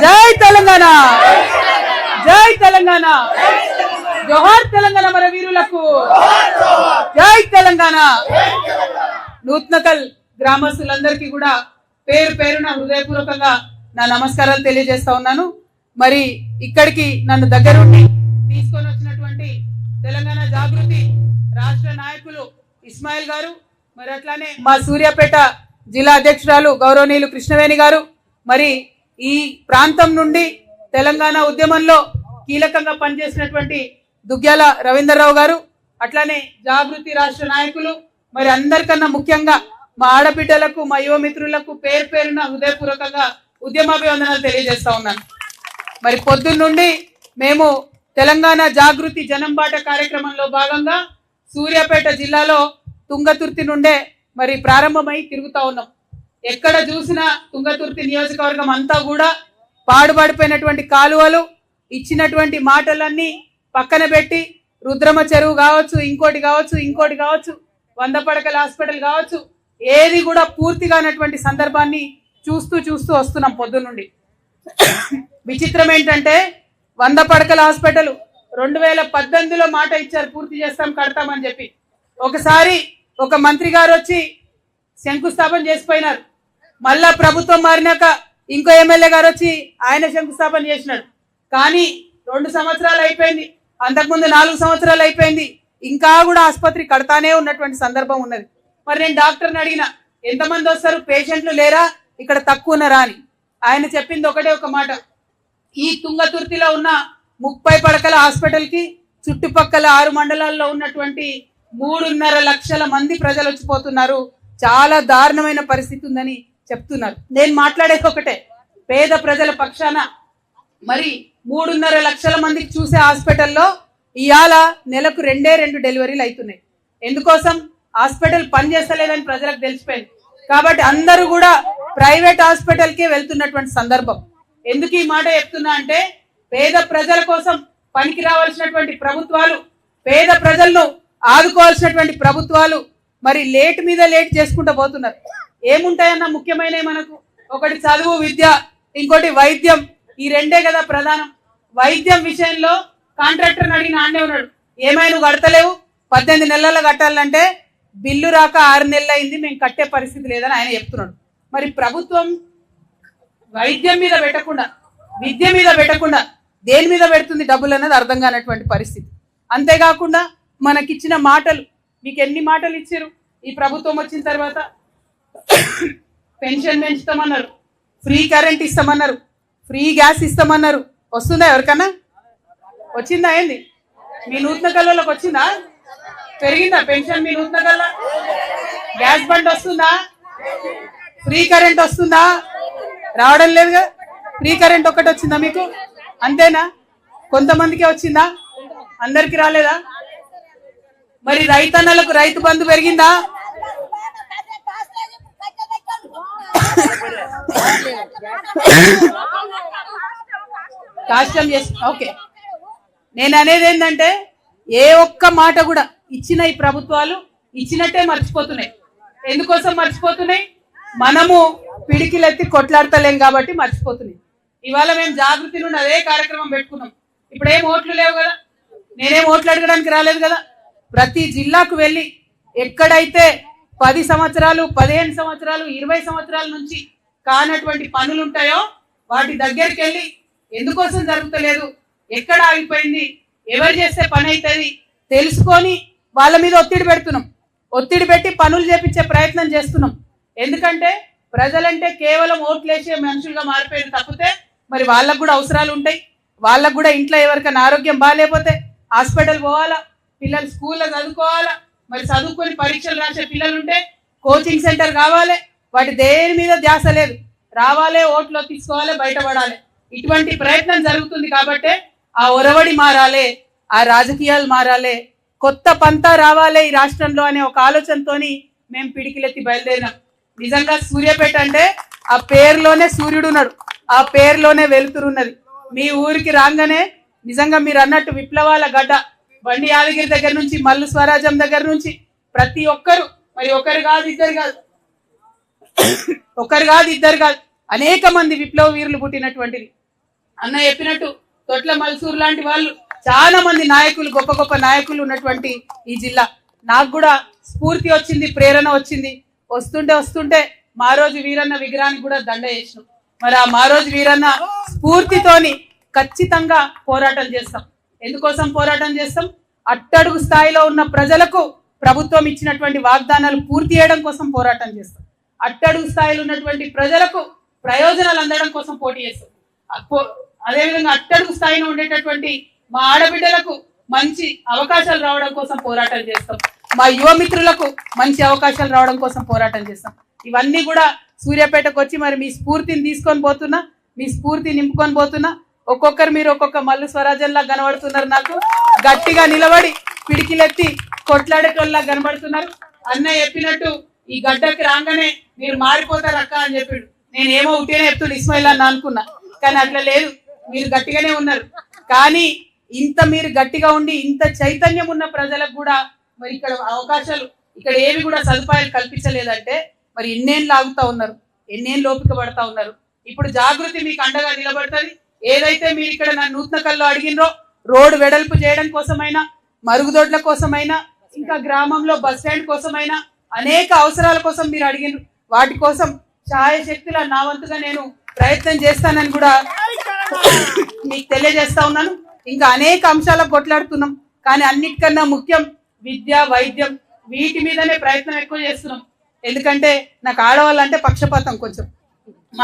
జై తెలంగాణ! జై తెలంగాణ! జోహార్ తెలంగాణ మన వీరులకు! జై తెలంగాణ! నూత్నకల్ గ్రామస్తులందరికీ కూడా పేరు పేరున హృదయపూర్వకంగా నా నమస్కారాలు తెలియజేస్తా ఉన్నాను. మరి ఇక్కడికి నన్ను దగ్గరుండి తీసుకొని వచ్చినటువంటి తెలంగాణ జాగృతి రాష్ట్ర నాయకులు ఇస్మాయిల్ గారు మరి అట్లానే మా సూర్యాపేట జిల్లా అధ్యక్షురాలు గౌరవనీయులు కృష్ణవేణి గారు మరి ఈ ప్రాంతం నుండి తెలంగాణ ఉద్యమంలో కీలకంగా పనిచేసినటువంటి దుగ్గ్యాల రవీంద్రరావు గారు అట్లానే జాగృతి రాష్ట్ర నాయకులు మరి అందరికన్నా ముఖ్యంగా మా ఆడబిడ్డలకు మా యువ మిత్రులకు పేరు పేరున హృదయపూర్వకంగా ఉద్యమాభివందనాలు తెలియజేస్తా ఉన్నాను. మరి పొద్దున్నుండి మేము తెలంగాణ జాగృతి జనంబాట కార్యక్రమంలో భాగంగా సూర్యాపేట జిల్లాలో తుంగతుర్తి నుండే మరి ప్రారంభమై తిరుగుతా ఉన్నాం. ఎక్కడ చూసినా తుంగతుర్తి నియోజకవర్గం అంతా కూడా పాడుపడిపోయినటువంటి కాలువలు ఇచ్చినటువంటి మాటలన్నీ పక్కన పెట్టి రుద్రమ చెరువు కావచ్చు ఇంకోటి కావచ్చు ఇంకోటి కావచ్చు వంద పడకల హాస్పిటల్ కావచ్చు ఏది కూడా పూర్తిగానటువంటి సందర్భాన్ని చూస్తూ చూస్తూ వస్తున్నాం పొద్దునుండి విచిత్రం ఏంటంటే వంద పడకల హాస్పిటల్ రెండు వేల పద్దెనిమిదిలో మాట ఇచ్చారు పూర్తి చేస్తాం కడతామని చెప్పి. ఒకసారి ఒక మంత్రి గారు వచ్చి శంకుస్థాపన చేసిపోయినారు. మళ్ళా ప్రభుత్వం మారినాక ఇంకో ఎమ్మెల్యే గారు వచ్చి ఆయన శంకుస్థాపన చేసినాడు. కానీ రెండు సంవత్సరాలు అయిపోయింది. అంతకుముందు నాలుగు సంవత్సరాలు అయిపోయింది. ఇంకా కూడా ఆసుపత్రి కడతానే ఉన్నటువంటి సందర్భం ఉన్నది. మరి నేను డాక్టర్ని అడిగిన ఎంతమంది వస్తారు? పేషెంట్లు లేరా? ఇక్కడ తక్కువ ఉన్నారా అని ఆయన చెప్పింది ఒకటే ఒక మాట. ఈ తుంగతుర్తిలో ఉన్న ముప్పై పడకల హాస్పిటల్కి చుట్టుపక్కల ఆరు మండలాల్లో ఉన్నటువంటి మూడున్నర లక్షల మంది ప్రజలు వచ్చిపోతున్నారు. చాలా దారుణమైన పరిస్థితి ఉందని చెప్తున్నారు నేను మాట్లాడేది ఒకటే. పేద ప్రజల పక్షాన మరి మూడున్నర లక్షల మందికి చూసే హాస్పిటల్లో ఇవాళ నెలకు రెండే రెండు డెలివరీలు అవుతున్నాయి ఎందుకోసం? హాస్పిటల్ పనిచేస్తలేదని ప్రజలకు తెలిసిపోయింది. కాబట్టి అందరూ కూడా ప్రైవేట్ హాస్పిటల్కే వెళ్తున్నటువంటి సందర్భం. ఎందుకు ఈ మాట చెప్తున్నా అంటే పేద ప్రజల కోసం పనికి రావాల్సినటువంటి ప్రభుత్వాలు పేద ప్రజలను ఆదుకోవాల్సినటువంటి ప్రభుత్వాలు మరి లేట్ మీద లేట్ చేసుకుంటూ పోతున్నారు. ఏముంటాయన్న ముఖ్యమైనవి మనకు? ఒకటి చదువు విద్య ఇంకోటి వైద్యం. ఈ రెండే కదా ప్రధానం. వైద్యం విషయంలో కాంట్రాక్టర్ని అడిగిన ఆడే ఉన్నాడు. ఏమైనా నువ్వు కడతలేవు? పద్దెనిమిది నెలల్లో కట్టాలంటే బిల్లు రాక ఆరు నెలలు అయింది మేము కట్టే పరిస్థితి లేదని ఆయన చెప్తున్నాడు. మరి ప్రభుత్వం వైద్యం మీద పెట్టకుండా విద్య మీద పెట్టకుండా దేని మీద పెడుతుంది డబ్బులు అనేది అర్థం కానటువంటి పరిస్థితి. అంతేకాకుండా మనకిచ్చిన మాటలు మీకు ఎన్ని మాటలు ఇచ్చారు? ఈ ప్రభుత్వం వచ్చిన తర్వాత పెన్షన్ పెంచుతామన్నారు. ఫ్రీ కరెంట్ ఇస్తామన్నారు. ఫ్రీ గ్యాస్ ఇస్తామన్నారు. వస్తుందా ఎవరికన్నా? వచ్చిందా ఏంది? మీ నూతన కళ్ళలోకి వచ్చిందా? పెరిగిందా పెన్షన్ మీ నూతన కళ్ళ? గ్యాస్ బండ్ వస్తుందా? ఫ్రీ కరెంట్ వస్తుందా? రావడం లేదుగా? ఫ్రీ కరెంట్ ఒక్కటి వచ్చిందా మీకు? అంతేనా? కొంతమందికే వచ్చిందా? అందరికి రాలేదా? మరి రైతన్నలకు రైతు బంధు పెరిగిందా? కాష్టం చేసి ఓకే. నేను అనేది ఏంటంటే ఏ ఒక్క మాట కూడా ఇచ్చిన ఈ ప్రభుత్వాలు ఇచ్చినట్టే మర్చిపోతున్నాయి. ఎందుకోసం మర్చిపోతున్నాయి? మనము పిడికిలెత్తి కొట్లాడతలేం కాబట్టి మర్చిపోతున్నాయి. ఇవాళ మేము జాగృతి నుండి అదే కార్యక్రమం పెట్టుకున్నాం. ఇప్పుడు ఏం ఓట్లు లేవు కదా? నేనేం ఓట్లు అడగడానికి రాలేదు కదా? ప్రతి జిల్లాకు వెళ్ళి ఎక్కడైతే పది సంవత్సరాలు పదిహేను సంవత్సరాలు ఇరవై సంవత్సరాల నుంచి కానటువంటి పనులు ఉంటాయో వాటి దగ్గరికి వెళ్ళి ఎందుకోసం జరుగుతలేదు? ఎక్కడ ఆగిపోయింది? ఎవరు చేస్తే పని అవుతుంది తెలుసుకొని వాళ్ళ మీద ఒత్తిడి పెడుతున్నాం. ఒత్తిడి పెట్టి పనులు చేపించే ప్రయత్నం చేస్తున్నాం. ఎందుకంటే ప్రజలంటే కేవలం ఓట్లేసే మనుషులుగా మారిపోయింది తప్పితే మరి వాళ్ళకు కూడా అవసరాలు ఉంటాయి. వాళ్ళకు కూడా ఇంట్లో ఎవరికైనా ఆరోగ్యం బాగాలేకపోతే హాస్పిటల్ పోవాలా? పిల్లలు స్కూల్లో చదువుకోవాలా? మరి చదువుకొని పరీక్షలు రాసే పిల్లలు ఉంటే కోచింగ్ సెంటర్ కావాలి. వాటి దేని మీద ధ్యాస లేదు. రావాలే ఓట్లో తీసుకోవాలి బయటపడాలి. ఇటువంటి ప్రయత్నం జరుగుతుంది కాబట్టే ఆ ఒరవడి మారాలే ఆ రాజకీయాలు మారాలే. కొత్త పంతా రావాలే ఈ రాష్ట్రంలో అనే ఒక ఆలోచనతోని మేము పిడికిలెత్తి బయలుదేరినాం. నిజంగా సూర్యపేట అంటే ఆ పేరులోనే సూర్యుడు ఉన్నాడు ఆ పేరులోనే వెలుతురున్నది. మీ ఊరికి రాగానే నిజంగా మీరు అన్నట్టు విప్లవాల గడ్డ. బండి యాదగిరి దగ్గర నుంచి మల్లు స్వరాజ్యం దగ్గర నుంచి ప్రతి ఒక్కరు మరి ఒకరు కాదు ఇద్దరు కాదు ఒకరు కాదు ఇద్దరు కాదు. అనేక మంది విప్లవ వీరులు పుట్టినటువంటిది. అన్న చెప్పినట్టు తొట్ల మల్సూర్ లాంటి వాళ్ళు చాలా మంది నాయకులు గొప్ప గొప్ప నాయకులు ఉన్నటువంటి ఈ జిల్లా. నాకు కూడా స్ఫూర్తి వచ్చింది ప్రేరణ వచ్చింది. వస్తుంటే వస్తుంటే మా రోజు వీరన్న విగ్రహానికి కూడా దండ చేసినాం మరి ఆ మా రోజు వీరన్న స్ఫూర్తితోని ఖచ్చితంగా పోరాటం చేస్తాం. ఎందుకోసం పోరాటం చేస్తాం? అట్టడుగు స్థాయిలో ఉన్న ప్రజలకు ప్రభుత్వం ఇచ్చినటువంటి వాగ్దానాలు పూర్తి చేయడం కోసం పోరాటం చేస్తాం. అట్టడుగు స్థాయిలో ఉన్నటువంటి ప్రజలకు ప్రయోజనాలు అందడం కోసం పోటీ చేస్తాం అదేవిధంగా అట్టడుగు స్థాయిలో ఉండేటటువంటి మా ఆడబిడ్డలకు మంచి అవకాశాలు రావడం కోసం పోరాటం చేస్తాం. మా యువ మిత్రులకు మంచి అవకాశాలు రావడం కోసం పోరాటం చేస్తాం. ఇవన్నీ కూడా సూర్యాపేటకు వచ్చి మరి మీ స్ఫూర్తిని తీసుకొని పోతున్నా మీ స్ఫూర్తి నింపుకొని పోతున్నా. ఒక్కొక్కరు మీరు ఒక్కొక్క మల్లు స్వరాజ్యంలా కనబడుతున్నారు నాకు. గట్టిగా నిలబడి పిడికిలెత్తి కొట్లాడేటోళ్ళలా కనబడుతున్నారు. అన్నయ్య చెప్పినట్టు ఈ గడ్డకి రాగానే మీరు మారిపోతారు అక్క అని చెప్పాడు. నేను ఏమో ఉట్టినే చెప్తుడు ఇస్మాయిల్ అని అనుకున్నా. కానీ అట్లా లేదు. మీరు గట్టిగానే ఉన్నారు. కానీ ఇంత మీరు గట్టిగా ఉండి ఇంత చైతన్యం ఉన్న ప్రజలకు కూడా మరి ఇక్కడ అవకాశాలు ఇక్కడ ఏవి కూడా సదుపాయాలు కల్పించలేదంటే మరి ఎన్నేళ్ళు ఆగుతా ఉన్నారు. ఎన్నేళ్ళు లోపిక పడతా ఉన్నారు. ఇప్పుడు జాగృతి మీకు అండగా నిలబడుతుంది. ఏదైతే మీరు ఇక్కడ నా నూతన కల్లో అడిగినరో రోడ్డు వెడల్పు చేయడం కోసమైనా మరుగుదొడ్ల కోసమైనా ఇంకా గ్రామంలో బస్ స్టాండ్ కోసమైనా అనేక అవసరాల కోసం మీరు అడిగినారు. వాటి కోసం ఛాయ శక్తుల నా వంతుగా నేను ప్రయత్నం చేస్తానని కూడా మీకు తెలియజేస్తా ఉన్నాను. ఇంకా అనేక అంశాలకు కొట్లాడుతున్నాం. కానీ అన్నిటికన్నా ముఖ్యం విద్య వైద్యం. వీటి మీదనే ప్రయత్నం ఎక్కువ చేస్తున్నాం. ఎందుకంటే నాకు ఆడవాళ్ళంటే పక్షపాతం కొంచెం.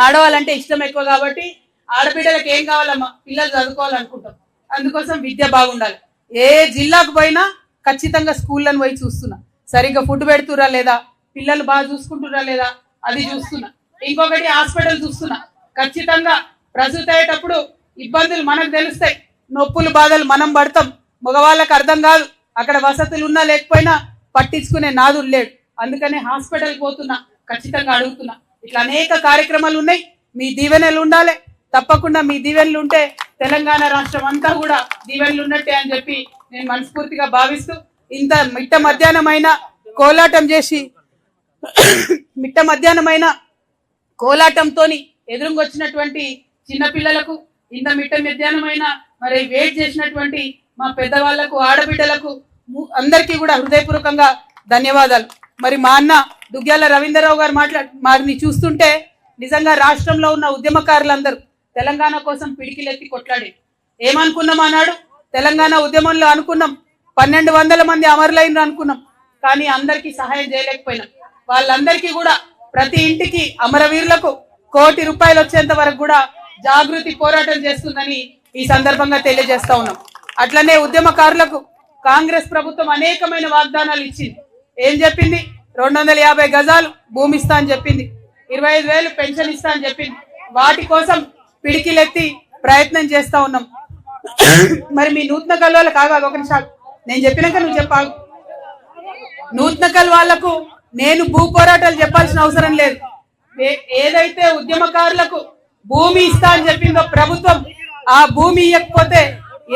ఆడవాళ్ళంటే ఇష్టం ఎక్కువ కాబట్టి ఆడబిడ్డలకు ఏం కావాలమ్మా? పిల్లలు చదువుకోవాలనుకుంటాం. అందుకోసం విద్య బాగుండాలి. ఏ జిల్లాకు పోయినా ఖచ్చితంగా స్కూళ్ళని పోయి చూస్తున్నా. సరిగ్గా ఫుడ్ పెడుతురా లేదా? పిల్లలు బాగా చూసుకుంటురా లేదా? అది చూస్తున్నా. ఇంకొకటి హాస్పిటల్ చూస్తున్నా. ఖచ్చితంగా ప్రసూతి అయ్యేటప్పుడు ఇబ్బందులు మనకు తెలుస్తాయి. నొప్పులు బాధలు మనం పడతాం. మగవాళ్ళకి అర్థం కాదు. అక్కడ వసతులు ఉన్నా లేకపోయినా పట్టించుకునే నాదులు లేడు. అందుకనే హాస్పిటల్ పోతున్నా. ఖచ్చితంగా అడుగుతున్నా. ఇట్లా అనేక కార్యక్రమాలు ఉన్నాయి. మీ దీవెనలు ఉండాలి. తప్పకుండా మీ దీవెనలు ఉంటే తెలంగాణ రాష్ట్రం అంతా కూడా దీవెనలు ఉన్నట్టే అని చెప్పి నేను మనస్ఫూర్తిగా భావిస్తూ ఇంత మిట్ట మధ్యాహ్నం అయినా కోలాటం చేసి మిట్ట మధ్యాహ్నమైన కోలాటంతోని ఎదురుగొచ్చినటువంటి చిన్న పిల్లలకు ఇంత మిట్ట మధ్యాహ్నమైన మరి వెయిట్ చేసినటువంటి మా పెద్దవాళ్ళకు ఆడబిడ్డలకు అందరికీ కూడా హృదయపూర్వకంగా ధన్యవాదాలు. మరి మా అన్న దుగ్గ్యాల రవీంద్రరావు గారు మాట్లాడు వారిని చూస్తుంటే నిజంగా రాష్ట్రంలో ఉన్న ఉద్యమకారులందరూ తెలంగాణ కోసం పిడికిలెత్తి కొట్లాడి ఏమనుకున్నాం అన్నాడు తెలంగాణ ఉద్యమంలో అనుకున్నాం. పన్నెండు వందల మంది అమరులైన అనుకున్నాం. కానీ అందరికీ సహాయం చేయలేకపోయినాం. వాళ్ళందరికీ కూడా ప్రతి ఇంటికి అమరవీరులకు కోటి రూపాయలు వచ్చేంత వరకు కూడా జాగృతి పోరాటం చేస్తుందని ఈ సందర్భంగా తెలియజేస్తా ఉన్నాం. అట్లనే ఉద్యమకారులకు కాంగ్రెస్ ప్రభుత్వం అనేకమైన వాగ్దానాలు ఇచ్చింది. ఏం చెప్పింది? రెండు వందల యాభై గజాలు భూమి ఇస్తా అని చెప్పింది. ఇరవై ఐదు వేలు పెన్షన్ ఇస్తా అని చెప్పింది. వాటి కోసం పిడికిలెత్తి ప్రయత్నం చేస్తా ఉన్నాం. మరి మీ నూతన కల్వాల కాగా ఒక నిమిషాలు నేను చెప్పినాక నువ్వు నూతన నూతనకల్ వాళ్ళకు నేను భూ పోరాటాలు చెప్పాల్సిన అవసరం లేదు. ఏ- ఏదైతే ఉద్యమకారులకు భూమి ఇస్తా అని చెప్పిందో ప్రభుత్వం ఆ భూమి ఇవ్వకపోతే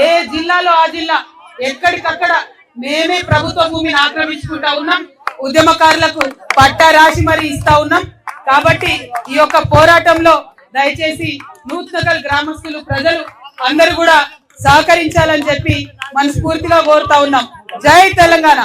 ఏ జిల్లాలో ఆ జిల్లా ఎక్కడికక్కడ మేమే ప్రభుత్వ భూమిని ఆక్రమించుకుంటా ఉన్నాం. ఉద్యమకారులకు పట్టా రాసి మరి ఇస్తా ఉన్నాం. కాబట్టి ఈ యొక్క పోరాటంలో దయచేసి నూతనకల్ గ్రామస్తులు ప్రజలు అందరూ కూడా సహకరించాలని చెప్పి మనస్ఫూర్తిగా కోరుతా ఉన్నాం. జై తెలంగాణ!